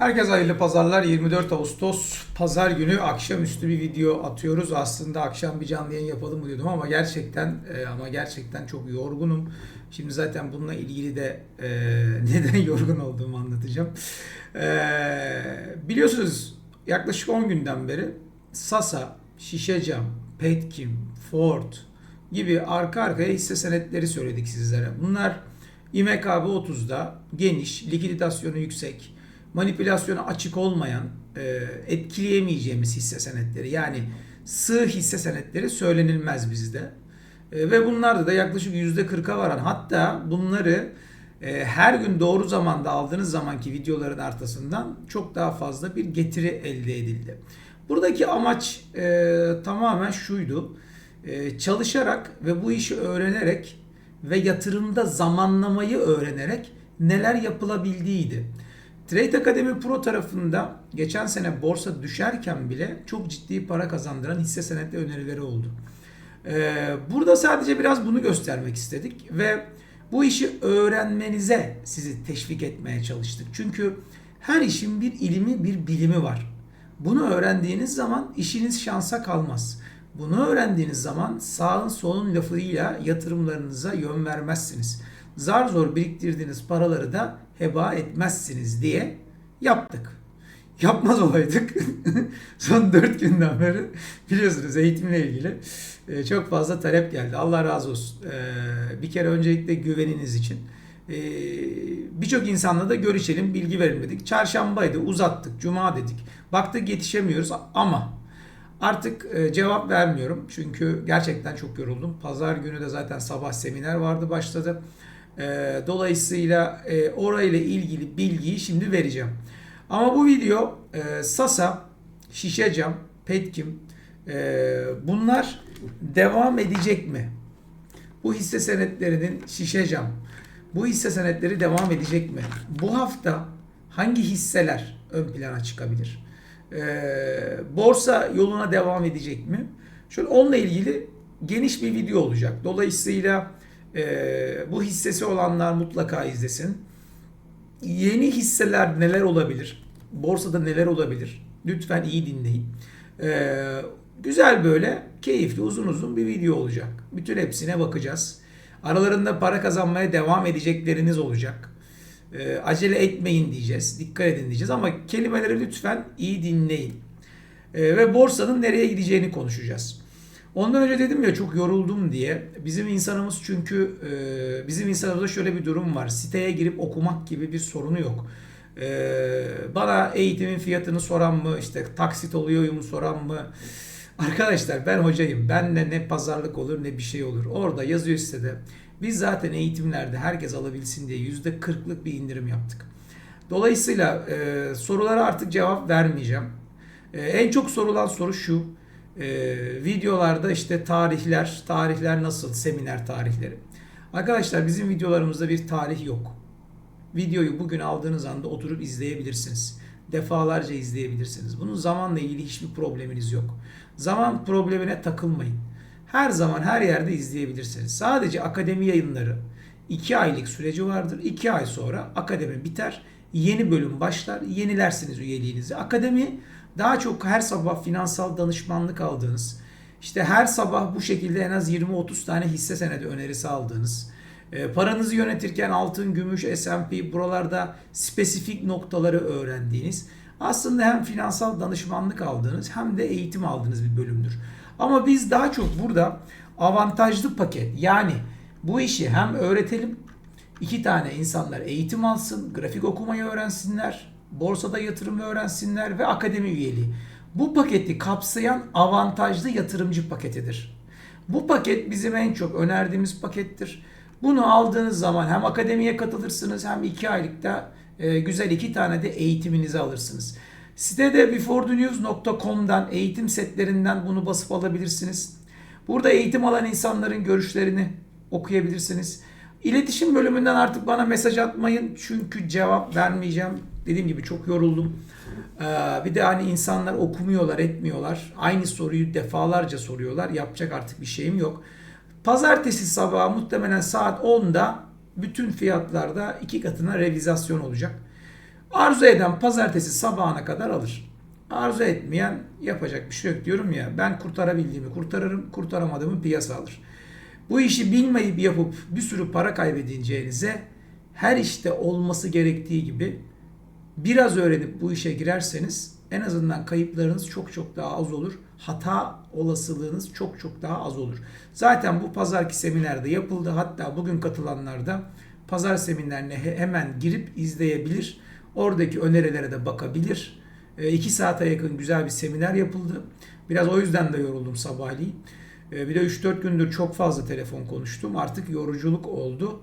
Herkese hayırlı pazarlar. 24 Ağustos pazar günü akşamüstü bir video atıyoruz. Aslında akşam bir canlı yayın yapalım mı diyordum ama gerçekten e, ama gerçekten çok yorgunum. Şimdi zaten bununla ilgili de e, neden yorgun olduğumu anlatacağım. E, biliyorsunuz yaklaşık 10 günden beri Sasa, Şişecam, Petkim, Ford gibi arka arkaya hisse senetleri söyledik sizlere. Bunlar İMKB 30'da geniş, likiditasyonu yüksek, manipülasyona açık olmayan, e, etkileyemeyeceğimiz hisse senetleri. Yani sığ hisse senetleri söylenilmez bizde. E, ve bunlarda da yaklaşık %40'a varan hatta bunları e, her gün doğru zamanda aldığınız zamanki videoların arkasından çok daha fazla bir getiri elde edildi. Buradaki amaç e, tamamen şuydu. E, çalışarak ve bu işi öğrenerek ve yatırımda zamanlamayı öğrenerek neler yapılabildiğiydi. Trade Academy Pro tarafında geçen sene borsa düşerken bile çok ciddi para kazandıran hisse senetli önerileri oldu. Ee, burada sadece biraz bunu göstermek istedik ve bu işi öğrenmenize sizi teşvik etmeye çalıştık. Çünkü her işin bir ilmi, bir bilimi var. Bunu öğrendiğiniz zaman işiniz şansa kalmaz. Bunu öğrendiğiniz zaman sağın solun lafıyla yatırımlarınıza yön vermezsiniz. Zar zor biriktirdiğiniz paraları da heba etmezsiniz diye yaptık. Yapmaz olaydık. Son 4 günden beri biliyorsunuz eğitimle ilgili e, çok fazla talep geldi. Allah razı olsun. E, Bir kere öncelikle güveniniz için. E, Birçok insanla da görüşelim, bilgi verelim dedik. Çarşambaydı, uzattık, cuma dedik. Baktık yetişemiyoruz ama Artık cevap vermiyorum çünkü gerçekten çok yoruldum. Pazar günü de zaten sabah seminer vardı başladı. E, dolayısıyla e, orayla ilgili bilgiyi şimdi vereceğim. Ama bu video e, Sasa, Şişecam, Petkim e, bunlar devam edecek mi? Bu hisse senetlerinin Şişecam, bu hisse senetleri devam edecek mi? Bu hafta hangi hisseler ön plana çıkabilir? Ee, borsa yoluna devam edecek mi? Şöyle onunla ilgili geniş bir video olacak. Dolayısıyla e, bu hissesi olanlar mutlaka izlesin. Yeni hisseler neler olabilir? Borsada neler olabilir? Lütfen iyi dinleyin. Ee, güzel böyle keyifli uzun uzun bir video olacak. Bütün hepsine bakacağız. Aralarında para kazanmaya devam edecekleriniz olacak. E, acele etmeyin diyeceğiz. Dikkat edin diyeceğiz ama kelimeleri lütfen iyi dinleyin. E, ve borsanın nereye gideceğini konuşacağız. Ondan önce dedim ya çok yoruldum diye. Bizim insanımız çünkü e, bizim insanımızda şöyle bir durum var. Siteye girip okumak gibi bir sorunu yok. E, bana eğitimin fiyatını soran mı, işte taksit oluyor mu soran mı? Arkadaşlar ben hocayım. Benle ne pazarlık olur ne bir şey olur. Orada yazıyor sitede. Biz zaten eğitimlerde herkes alabilsin diye yüzde kırklık bir indirim yaptık. Dolayısıyla e, sorulara artık cevap vermeyeceğim. E, en çok sorulan soru şu. E, videolarda işte tarihler, tarihler nasıl, seminer tarihleri. Arkadaşlar bizim videolarımızda bir tarih yok. Videoyu bugün aldığınız anda oturup izleyebilirsiniz. Defalarca izleyebilirsiniz. Bunun zamanla ilgili hiçbir probleminiz yok. Zaman problemine takılmayın. Her zaman her yerde izleyebilirsiniz. Sadece akademi yayınları 2 aylık süreci vardır. 2 ay sonra akademi biter. Yeni bölüm başlar. Yenilersiniz üyeliğinizi. Akademi daha çok her sabah finansal danışmanlık aldığınız, işte her sabah bu şekilde en az 20-30 tane hisse senedi önerisi aldığınız, e, paranızı yönetirken altın, gümüş, S&P buralarda spesifik noktaları öğrendiğiniz, aslında hem finansal danışmanlık aldığınız hem de eğitim aldığınız bir bölümdür. Ama biz daha çok burada avantajlı paket yani bu işi hem öğretelim iki tane insanlar eğitim alsın, grafik okumayı öğrensinler, borsada yatırım öğrensinler ve akademi üyeliği. Bu paketi kapsayan avantajlı yatırımcı paketidir. Bu paket bizim en çok önerdiğimiz pakettir. Bunu aldığınız zaman hem akademiye katılırsınız hem iki aylıkta e, güzel iki tane de eğitiminizi alırsınız. Sitede beforethenews.com'dan eğitim setlerinden bunu basıp alabilirsiniz. Burada eğitim alan insanların görüşlerini okuyabilirsiniz. İletişim bölümünden artık bana mesaj atmayın çünkü cevap vermeyeceğim. Dediğim gibi çok yoruldum. Ee, bir de hani insanlar okumuyorlar, etmiyorlar. Aynı soruyu defalarca soruyorlar. Yapacak artık bir şeyim yok. Pazartesi sabahı muhtemelen saat 10'da bütün fiyatlarda iki katına revizasyon olacak. Arzu eden pazartesi sabahına kadar alır. Arzu etmeyen yapacak bir şey yok diyorum ya. Ben kurtarabildiğimi kurtarırım, kurtaramadığımı piyasa alır. Bu işi bilmeyip yapıp bir sürü para kaybedeceğinize her işte olması gerektiği gibi biraz öğrenip bu işe girerseniz en azından kayıplarınız çok çok daha az olur. Hata olasılığınız çok çok daha az olur. Zaten bu pazarki seminerde yapıldı. Hatta bugün katılanlar da pazar seminerine hemen girip izleyebilir. Oradaki önerilere de bakabilir. 2 saate yakın güzel bir seminer yapıldı. Biraz o yüzden de yoruldum sabahleyin. Bir de 3-4 gündür çok fazla telefon konuştum. Artık yoruculuk oldu.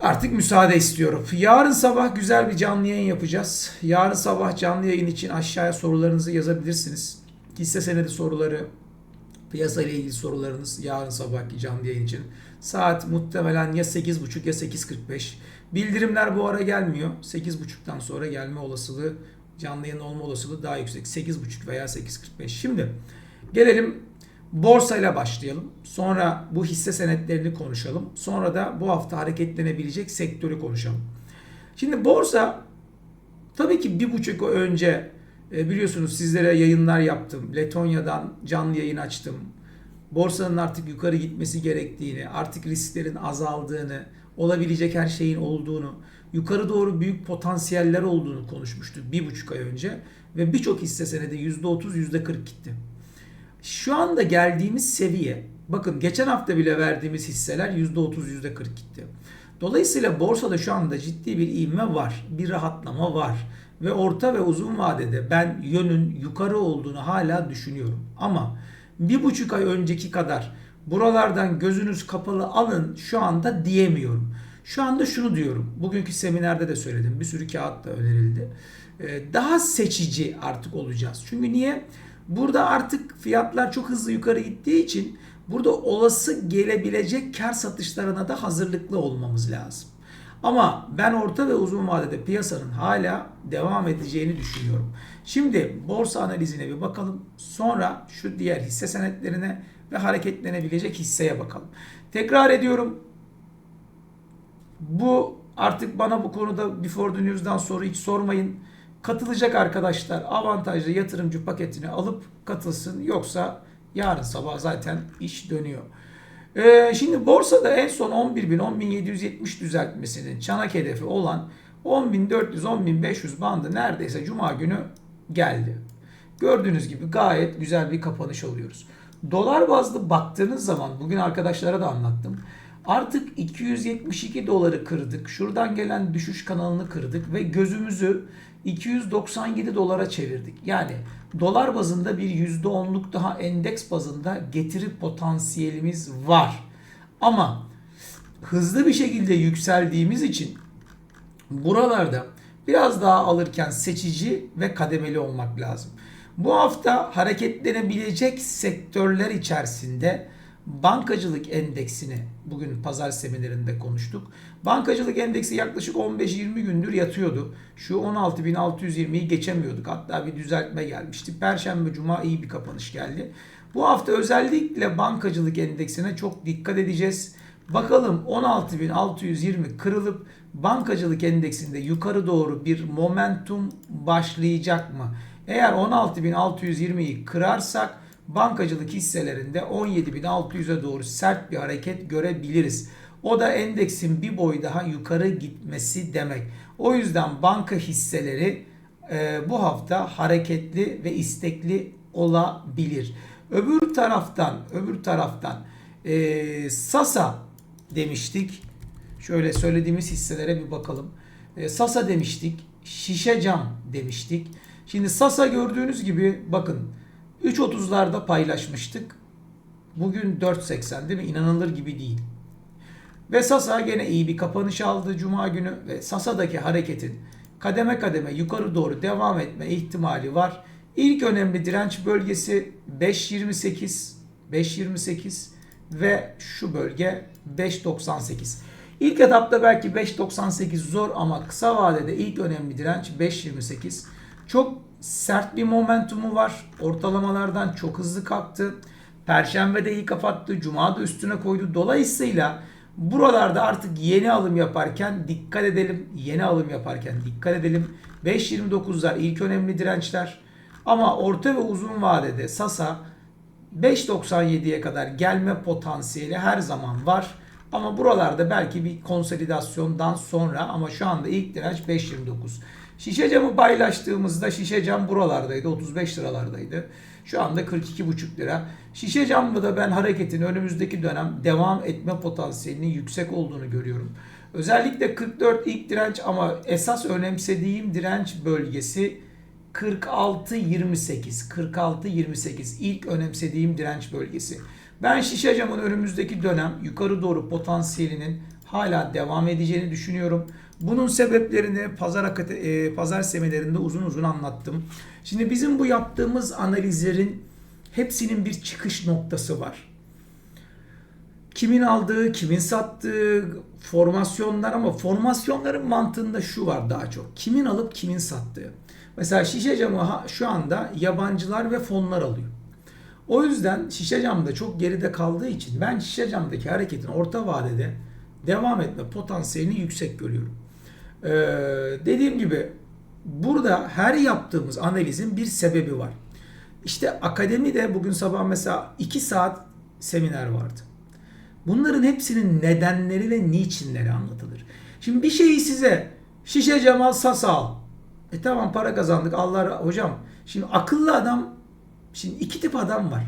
Artık müsaade istiyorum. Yarın sabah güzel bir canlı yayın yapacağız. Yarın sabah canlı yayın için aşağıya sorularınızı yazabilirsiniz. Hisse senedi soruları, piyasa ile ilgili sorularınız yarın sabahki canlı yayın için. Saat muhtemelen ya 8.30 ya 8.45. Bildirimler bu ara gelmiyor. 8.30'dan sonra gelme olasılığı, canlı yayın olma olasılığı daha yüksek. 8.30 veya 8.45. Şimdi gelelim Borsayla başlayalım. Sonra bu hisse senetlerini konuşalım. Sonra da bu hafta hareketlenebilecek sektörü konuşalım. Şimdi borsa tabii ki bir buçuk önce e, biliyorsunuz sizlere yayınlar yaptım. Letonya'dan canlı yayın açtım. Borsanın artık yukarı gitmesi gerektiğini, artık risklerin azaldığını, olabilecek her şeyin olduğunu, yukarı doğru büyük potansiyeller olduğunu konuşmuştuk bir buçuk ay önce. Ve birçok hisse senedi %30, %40 gitti. Şu anda geldiğimiz seviye bakın geçen hafta bile verdiğimiz hisseler %30 %40 gitti. Dolayısıyla borsada şu anda ciddi bir ivme var. Bir rahatlama var. Ve orta ve uzun vadede ben yönün yukarı olduğunu hala düşünüyorum. Ama bir buçuk ay önceki kadar buralardan gözünüz kapalı alın şu anda diyemiyorum. Şu anda şunu diyorum. Bugünkü seminerde de söyledim. Bir sürü kağıt da önerildi. Ee, daha seçici artık olacağız. Çünkü niye? Burada artık fiyatlar çok hızlı yukarı gittiği için burada olası gelebilecek kar satışlarına da hazırlıklı olmamız lazım. Ama ben orta ve uzun vadede piyasanın hala devam edeceğini düşünüyorum. Şimdi borsa analizine bir bakalım. Sonra şu diğer hisse senetlerine ve hareketlenebilecek hisseye bakalım. Tekrar ediyorum. Bu artık bana bu konuda Before the News'dan soru hiç sormayın. Katılacak arkadaşlar avantajlı yatırımcı paketini alıp katılsın. Yoksa yarın sabah zaten iş dönüyor. Ee, şimdi borsada en son 11.000 10.770 düzeltmesinin çanak hedefi olan 10.400 10.500 bandı neredeyse cuma günü geldi. Gördüğünüz gibi gayet güzel bir kapanış oluyoruz. Dolar bazlı baktığınız zaman bugün arkadaşlara da anlattım. Artık 272 doları kırdık. Şuradan gelen düşüş kanalını kırdık ve gözümüzü 297 dolara çevirdik. Yani dolar bazında bir %10'luk daha endeks bazında getiri potansiyelimiz var. Ama hızlı bir şekilde yükseldiğimiz için buralarda biraz daha alırken seçici ve kademeli olmak lazım. Bu hafta hareketlenebilecek sektörler içerisinde bankacılık endeksini bugün pazar seminerinde konuştuk. Bankacılık endeksi yaklaşık 15-20 gündür yatıyordu. Şu 16.620'yi geçemiyorduk. Hatta bir düzeltme gelmişti. Perşembe cuma iyi bir kapanış geldi. Bu hafta özellikle bankacılık endeksine çok dikkat edeceğiz. Bakalım 16.620 kırılıp bankacılık endeksinde yukarı doğru bir momentum başlayacak mı? Eğer 16.620'yi kırarsak bankacılık hisselerinde 17.600'e doğru sert bir hareket görebiliriz. O da endeksin bir boy daha yukarı gitmesi demek. O yüzden banka hisseleri e, bu hafta hareketli ve istekli olabilir. Öbür taraftan, öbür taraftan e, Sasa demiştik. Şöyle söylediğimiz hisselere bir bakalım. E, Sasa demiştik. Şişe cam demiştik. Şimdi Sasa gördüğünüz gibi bakın 3.30'larda paylaşmıştık. Bugün 4.80 değil mi? İnanılır gibi değil. Ve Sasa gene iyi bir kapanış aldı Cuma günü ve Sasa'daki hareketin kademe kademe yukarı doğru devam etme ihtimali var. İlk önemli direnç bölgesi 5.28 5.28 ve şu bölge 5.98. İlk etapta belki 5.98 zor ama kısa vadede ilk önemli direnç 5.28. Çok sert bir momentumu var. Ortalamalardan çok hızlı kalktı. Perşembe de iyi kapattı. Cuma da üstüne koydu. Dolayısıyla Buralarda artık yeni alım yaparken dikkat edelim. Yeni alım yaparken dikkat edelim. 5.29'lar ilk önemli dirençler. Ama orta ve uzun vadede Sasa 5.97'ye kadar gelme potansiyeli her zaman var. Ama buralarda belki bir konsolidasyondan sonra ama şu anda ilk direnç 5.29. Şişe camı paylaştığımızda şişe cam buralardaydı. 35 liralardaydı. Şu anda 42,5 lira. Şişe camda da ben hareketin önümüzdeki dönem devam etme potansiyelinin yüksek olduğunu görüyorum. Özellikle 44 ilk direnç ama esas önemsediğim direnç bölgesi 46-28. 46-28 ilk önemsediğim direnç bölgesi. Ben şişe camın önümüzdeki dönem yukarı doğru potansiyelinin hala devam edeceğini düşünüyorum. Bunun sebeplerini pazar e, pazar seminerinde uzun uzun anlattım. Şimdi bizim bu yaptığımız analizlerin hepsinin bir çıkış noktası var. Kimin aldığı, kimin sattığı, formasyonlar ama formasyonların mantığında şu var daha çok. Kimin alıp kimin sattığı. Mesela şişe camı şu anda yabancılar ve fonlar alıyor. O yüzden şişe camda çok geride kaldığı için ben şişe camdaki hareketin orta vadede devam etme potansiyelini yüksek görüyorum. Ee, dediğim gibi burada her yaptığımız analizin bir sebebi var. İşte akademide bugün sabah mesela 2 saat seminer vardı. Bunların hepsinin nedenleri ve niçinleri anlatılır. Şimdi bir şeyi size şişe Cemal Sasa al. E tamam para kazandık Allah hocam. Şimdi akıllı adam şimdi iki tip adam var.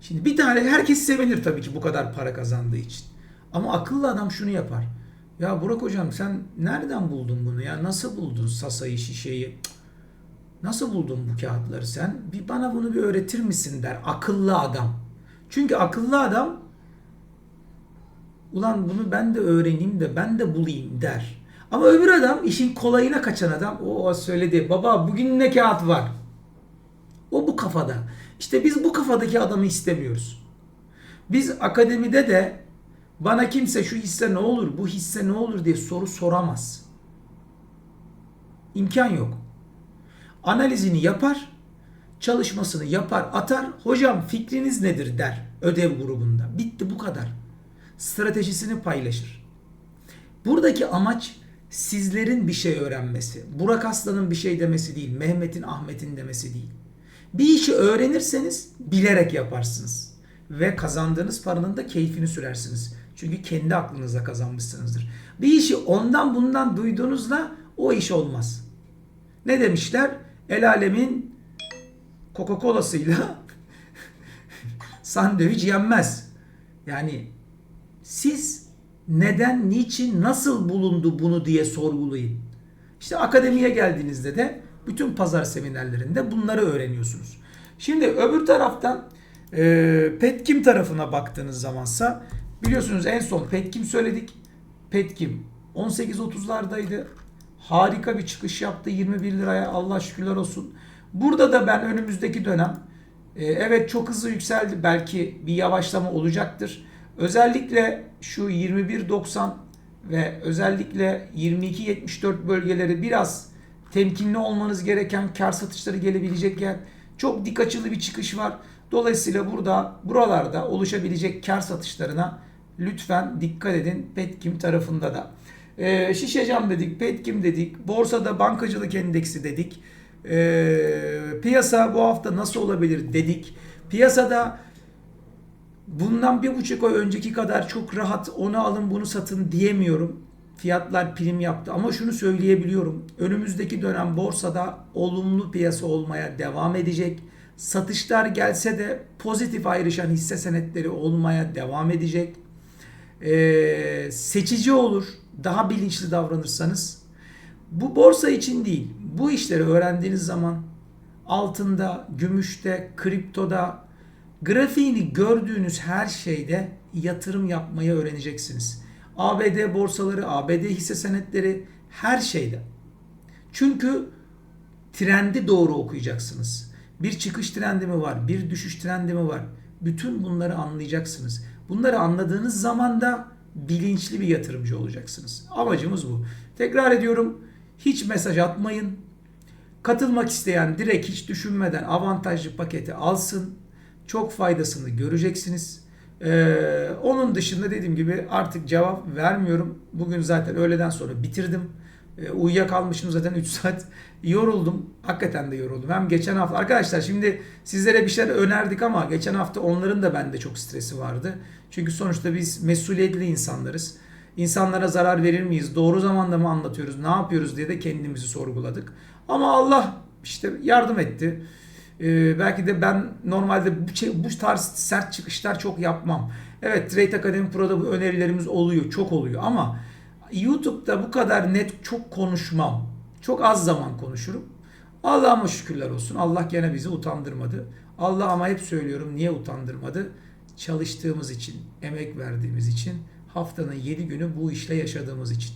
Şimdi bir tane herkes sevinir tabii ki bu kadar para kazandığı için. Ama akıllı adam şunu yapar. Ya Burak hocam sen nereden buldun bunu ya? Nasıl buldun Sasa'yı, şişeyi? Nasıl buldun bu kağıtları sen? Bir bana bunu bir öğretir misin der akıllı adam. Çünkü akıllı adam ulan bunu ben de öğreneyim de ben de bulayım der. Ama öbür adam işin kolayına kaçan adam o söyledi baba bugün ne kağıt var? O bu kafada. İşte biz bu kafadaki adamı istemiyoruz. Biz akademide de bana kimse şu hisse ne olur, bu hisse ne olur diye soru soramaz. İmkan yok. Analizini yapar, çalışmasını yapar, atar. Hocam fikriniz nedir der ödev grubunda. Bitti bu kadar. Stratejisini paylaşır. Buradaki amaç sizlerin bir şey öğrenmesi. Burak Aslan'ın bir şey demesi değil, Mehmet'in, Ahmet'in demesi değil. Bir işi öğrenirseniz bilerek yaparsınız ve kazandığınız paranın da keyfini sürersiniz. Çünkü kendi aklınıza kazanmışsınızdır. Bir işi ondan bundan duyduğunuzda o iş olmaz. Ne demişler? El alemin Coca-Cola'sıyla sandviç yenmez. Yani siz neden, niçin, nasıl bulundu bunu diye sorgulayın. İşte akademiye geldiğinizde de bütün pazar seminerlerinde bunları öğreniyorsunuz. Şimdi öbür taraftan e, Petkim tarafına baktığınız zamansa biliyorsunuz en son Petkim söyledik. Petkim 18.30'lardaydı. Harika bir çıkış yaptı 21 liraya Allah şükürler olsun. Burada da ben önümüzdeki dönem e, evet çok hızlı yükseldi. Belki bir yavaşlama olacaktır. Özellikle şu 21.90 ve özellikle 22.74 bölgeleri biraz temkinli olmanız gereken kar satışları gelebilecek yer. Çok dik açılı bir çıkış var. Dolayısıyla burada buralarda oluşabilecek kar satışlarına lütfen dikkat edin Petkim tarafında da. E, şişe cam dedik, Petkim dedik, borsada bankacılık endeksi dedik. E, piyasa bu hafta nasıl olabilir dedik. Piyasada bundan bir buçuk ay önceki kadar çok rahat onu alın bunu satın diyemiyorum. Fiyatlar prim yaptı ama şunu söyleyebiliyorum. Önümüzdeki dönem borsada olumlu piyasa olmaya devam edecek. Satışlar gelse de pozitif ayrışan hisse senetleri olmaya devam edecek. Ee, seçici olur. Daha bilinçli davranırsanız. Bu borsa için değil. Bu işleri öğrendiğiniz zaman altında, gümüşte, kriptoda, grafiğini gördüğünüz her şeyde yatırım yapmayı öğreneceksiniz. ABD borsaları, ABD hisse senetleri her şeyde. Çünkü trendi doğru okuyacaksınız. Bir çıkış trendi mi var? Bir düşüş trendi mi var? Bütün bunları anlayacaksınız. Bunları anladığınız zaman da bilinçli bir yatırımcı olacaksınız. Amacımız bu. Tekrar ediyorum. Hiç mesaj atmayın. Katılmak isteyen direkt hiç düşünmeden avantajlı paketi alsın. Çok faydasını göreceksiniz. Ee, onun dışında dediğim gibi artık cevap vermiyorum. Bugün zaten öğleden sonra bitirdim. Ee, uyuyakalmışım zaten 3 saat. Yoruldum. Hakikaten de yoruldum. Hem geçen hafta arkadaşlar şimdi sizlere bir şeyler önerdik ama geçen hafta onların da bende çok stresi vardı. Çünkü sonuçta biz mesuliyetli insanlarız. İnsanlara zarar verir miyiz? Doğru zamanda mı anlatıyoruz? Ne yapıyoruz diye de kendimizi sorguladık. Ama Allah işte yardım etti. Ee, belki de ben normalde bu, şey- bu tarz sert çıkışlar çok yapmam. Evet Trade Academy Pro'da bu önerilerimiz oluyor, çok oluyor ama YouTube'da bu kadar net çok konuşmam. Çok az zaman konuşurum. Allah'ıma şükürler olsun. Allah gene bizi utandırmadı. Allah ama hep söylüyorum niye utandırmadı? Çalıştığımız için, emek verdiğimiz için, haftanın 7 günü bu işle yaşadığımız için.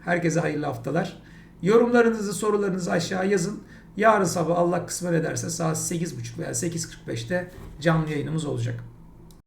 Herkese hayırlı haftalar. Yorumlarınızı, sorularınızı aşağı yazın. Yarın sabah Allah kısmet ederse saat 8.30 veya 8.45'te canlı yayınımız olacak.